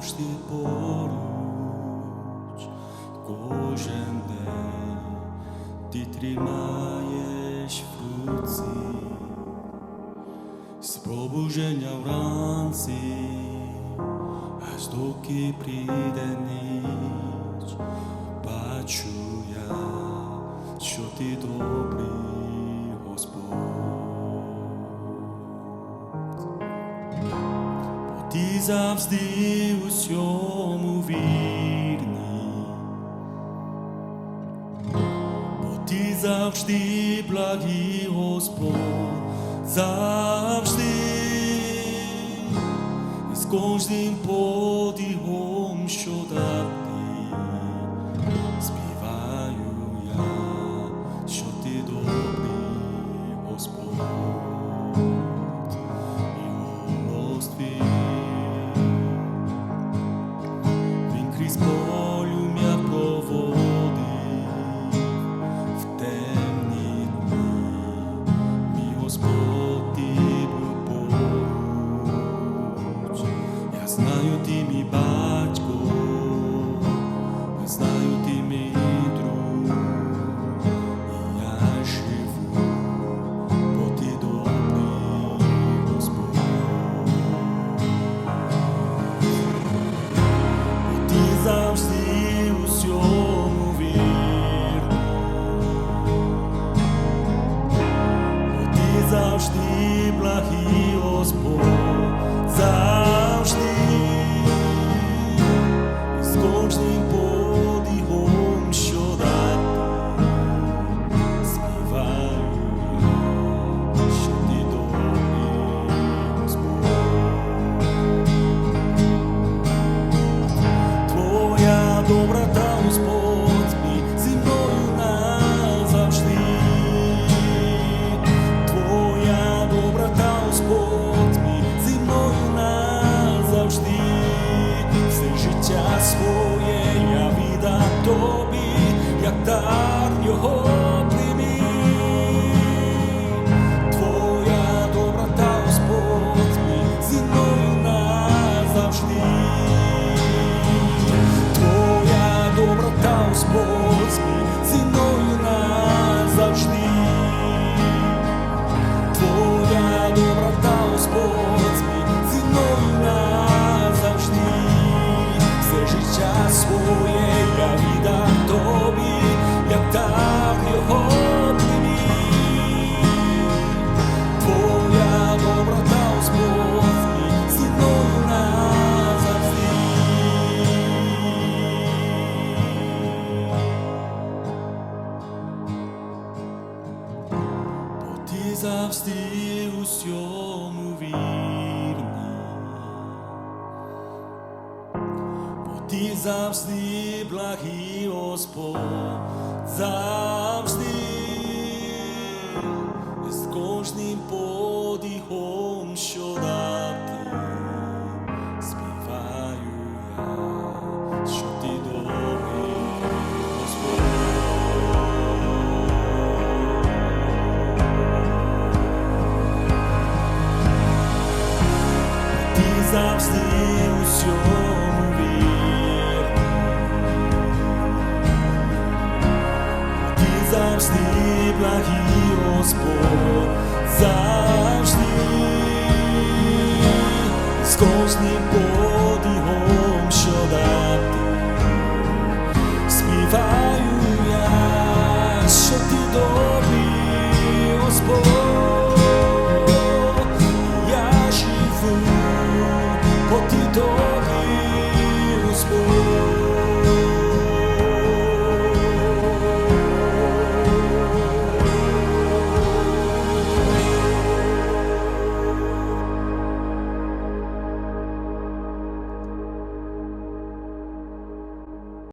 завжди поруч, кожен день ти тримаєш в руці, з пробуження вранці, аж доки прийде ніч, бачу я, що ти добрий. Ти завжди усьому вірний, бо ти завжди благий Господь, завжди, з кожним подихом, що дав Господь, мій, ціною назавжди. Твоя доброта, Господь, мій, зі мною назавжди. Все життя своє я віддам тобі, як дар ти завжди у всьому вірний, бо ти завжди благий Господь, завжди. З кожним подихом, що дав завжди у всьому ти завжди благий Господь, завжди. З кожним gospel.